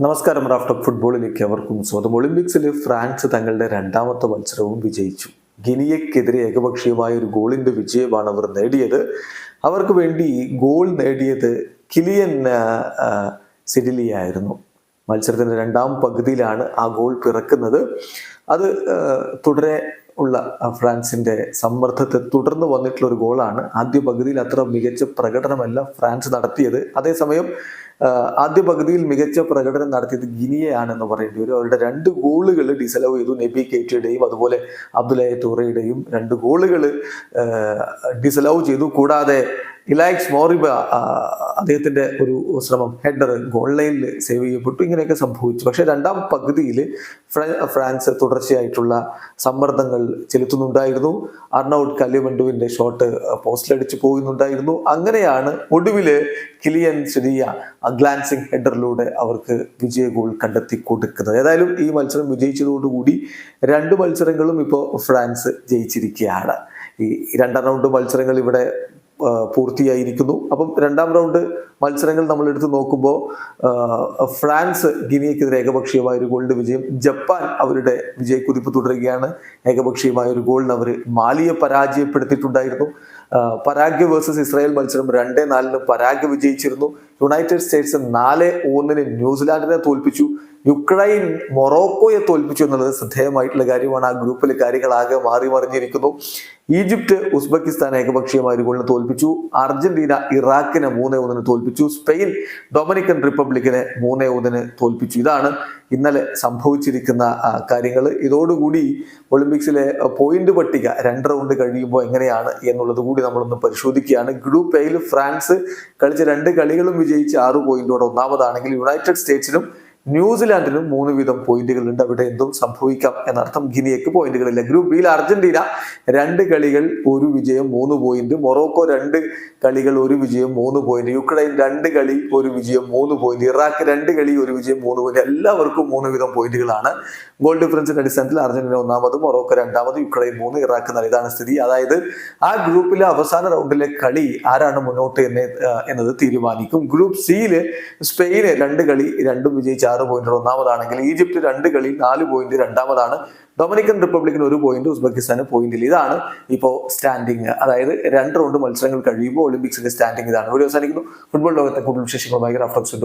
നമസ്കാരം റാഫ്റ്റർ ഫുട്ബോളിലേക്ക് അവർക്കും സ്വന്തം ഒളിമ്പിക്സിൽ ഫ്രാൻസ് തങ്ങളുടെ രണ്ടാമത്തെ മത്സരവും വിജയിച്ചു. ഗിനിയക്കെതിരെ ഏകപക്ഷീയമായ ഒരു ഗോളിന്റെ വിജയമാണ് അവർ നേടിയത്. അവർക്ക് വേണ്ടി ഗോൾ നേടിയത് കിലിയൻ ആ, ആ, സിഡിലി ആയിരുന്നു. മത്സരത്തിന്റെ രണ്ടാം പകുതിയിലാണ് ആ ഗോൾ പിറക്കുന്നത്. അത് തുടരെ ഉള്ള ഫ്രാൻസിന്റെ സമ്മർദ്ദത്തെ തുടർന്ന് വന്നിട്ടുള്ള ഒരു ഗോളാണ്. ആദ്യ പകുതിയിൽ അത്ര മികച്ച പ്രകടനമല്ല ഫ്രാൻസ് നടത്തിയത്. അതേസമയം ആദ്യ പകുതിയിൽ മികച്ച പ്രകടനം നടത്തിയത് ഗിനിയയാണെന്ന് പറയേണ്ടി വരും. അവരുടെ രണ്ട് ഗോളുകൾ ഡിസലവ് ചെയ്തു. നബി കേറ്റയുടെയും അതുപോലെ അബ്ദുലായ ടൂറയുടെയും രണ്ട് ഗോളുകൾ ഡിസലവ് ചെയ്തു. കൂടാതെ ഇലാക്സ് മോറിബ അദ്ദേഹത്തിന്റെ ഒരു ശ്രമം ഹെഡർ ഗോൾ ലൈനിൽ സേവ് ചെയ്യപ്പെട്ടു. ഇങ്ങനെയൊക്കെ സംഭവിച്ചു. പക്ഷെ രണ്ടാം പകുതിയിൽ ഫ്രാൻസ് തുടർച്ചയായിട്ടുള്ള സമ്മർദ്ദങ്ങൾ ചെലുത്തുന്നുണ്ടായിരുന്നു. അർണൌട്ട് കല്യബണ്ടുവിന്റെ ഷോട്ട് പോസ്റ്റിലടിച്ചു പോകുന്നുണ്ടായിരുന്നു അങ്ങനെയാണ് ഒടുവിൽ കിലിയൻ ചെറിയ ഗ്ലാൻസിങ് ഹെഡറിലൂടെ അവർക്ക് വിജയ ഗോൾ കണ്ടെത്തി കൊടുക്കുന്നത്. ഏതായാലും ഈ മത്സരം വിജയിച്ചതോടുകൂടി രണ്ട് മത്സരങ്ങളും ഇപ്പോൾ ഫ്രാൻസ് ജയിച്ചിരിക്കുകയാണ്. ഈ രണ്ടാം റൗണ്ട് മത്സരങ്ങൾ ഇവിടെ പൂർത്തിയായിരിക്കുന്നു. അപ്പം രണ്ടാം റൗണ്ട് മത്സരങ്ങൾ നമ്മൾ എടുത്തു നോക്കുമ്പോൾ ഫ്രാൻസ് ഗിനിയക്കെതിരെ ഏകപക്ഷീയമായ ഒരു ഗോളിന്റെ വിജയം ജപ്പാൻ അവരുടെ വിജയക്കുതിപ്പ് തുടരുകയാണ്. ഏകപക്ഷീയമായ ഒരു ഗോളിന് അവർ മാലിയെ പരാജയപ്പെടുത്തിയിട്ടുണ്ടായിരുന്നു. പരാഗ്യ വേഴ്സസ് ഇസ്രായേൽ മത്സരം രണ്ടേ നാലിന് പരാഗ്വ വിജയിച്ചിരുന്നു. യുണൈറ്റഡ് സ്റ്റേറ്റ്സ് നാല് ഒന്നിന് ന്യൂസിലാൻഡിനെ തോൽപ്പിച്ചു. യുക്രൈൻ മൊറോക്കോയെ തോൽപ്പിച്ചു എന്നുള്ളത് ശ്രദ്ധേയമായിട്ടുള്ള കാര്യമാണ്. ആ ഗ്രൂപ്പിൽ കാര്യങ്ങൾ ആകെ മാറി മറിഞ്ഞിരിക്കുന്നു. ഈജിപ്ത് ഉസ്ബെക്കിസ്ഥാൻ ഏകപക്ഷീയമായ ഒരു ഗോളിന് തോൽപ്പിച്ചു. അർജന്റീന ഇറാഖിനെ മൂന്നേ ഒന്നിന് തോൽപ്പിച്ചു. സ്പെയിൻ ഡൊമിനിക്കൻ റിപ്പബ്ലിക്കിനെ മൂന്നേ ഒന്നിന് തോൽപ്പിച്ചു. ഇതാണ് ഇന്നലെ സംഭവിച്ചിരിക്കുന്ന കാര്യങ്ങൾ ഇതോടുകൂടി ഒളിമ്പിക്സിലെ പോയിന്റ് പട്ടിക രണ്ട് റൗണ്ട് കഴിയുമ്പോൾ എങ്ങനെയാണ് എന്നുള്ളത് കൂടി നമ്മളൊന്ന് പരിശോധിക്കുകയാണ്. ഗ്രൂപ്പ് എയിൽ ഫ്രാൻസ് കളിച്ച രണ്ട് കളികളും വിജയിച്ച് ആറ് പോയിന്റോടെ ഒന്നാമതാണെങ്കിൽ യുണൈറ്റഡ് സ്റ്റേറ്റ്സിനും ന്യൂസിലാൻഡിനും മൂന്ന് വീതം പോയിന്റുകളുണ്ട്. അവിടെ എന്തും സംഭവിക്കാം എന്നർത്ഥം ഗിനിയക്ക് പോയിന്റുകളില്ല. ഗ്രൂപ്പ് ബിയിൽ അർജന്റീന രണ്ട് കളികൾ ഒരു വിജയം മൂന്ന് പോയിന്റ്. മൊറോക്കോ രണ്ട് കളികൾ ഒരു വിജയം മൂന്ന് പോയിന്റ്. യുക്രൈൻ രണ്ട് കളി ഒരു വിജയം മൂന്ന് പോയിന്റ്. ഇറാഖ് രണ്ട് കളി ഒരു വിജയം മൂന്ന് പോയിന്റ്. എല്ലാവർക്കും മൂന്ന് വീതം പോയിന്റുകളാണ്. ഗോൾ ഡിഫറൻസിന്റെ അടിസ്ഥാനത്തിൽ അർജന്റീന ഒന്നാമത് മൊറോക്കോ രണ്ടാമത് യുക്രൈൻ മൂന്ന് ഇറാഖ് നാല് ഇതാണ് സ്ഥിതി. അതായത് ആ ഗ്രൂപ്പിലെ അവസാന റൗണ്ടിലെ കളി ആരാണ് മുന്നോട്ട് എന്ന് എന്നത് തീരുമാനിക്കും. ഗ്രൂപ്പ് സിയിൽ സ്പെയിന് രണ്ട് കളി രണ്ടും വിജയിച്ച് ആറ് പോയിന്റ് ഒന്നാമതാണെങ്കിൽ ഈജിപ്ത് രണ്ട് കളി നാല് പോയിന്റ് രണ്ടാമതാണ്. ഡൊമിനിക്കൻ റിപ്പബ്ലിക്കിന് ഒരു പോയിന്റ് ഉസ്ബെക്കിസ്ഥാന് പോയിന്റിൽ ഇതാണ് ഇപ്പോൾ സ്റ്റാൻഡിങ് അതായത് രണ്ട് റൗണ്ട് മത്സരങ്ങൾ കഴിയുമ്പോൾ ഒളിമ്പിക്സിന്റെ സ്റ്റാൻഡിങ് ഇതാണ്. ഒരു അവസാനിക്കുന്നു ഫുട്ബോൾ ലോകത്തെ കൂടുതൽ വിശേഷങ്ങളുമായി റാഫ്റ്റോക്സ്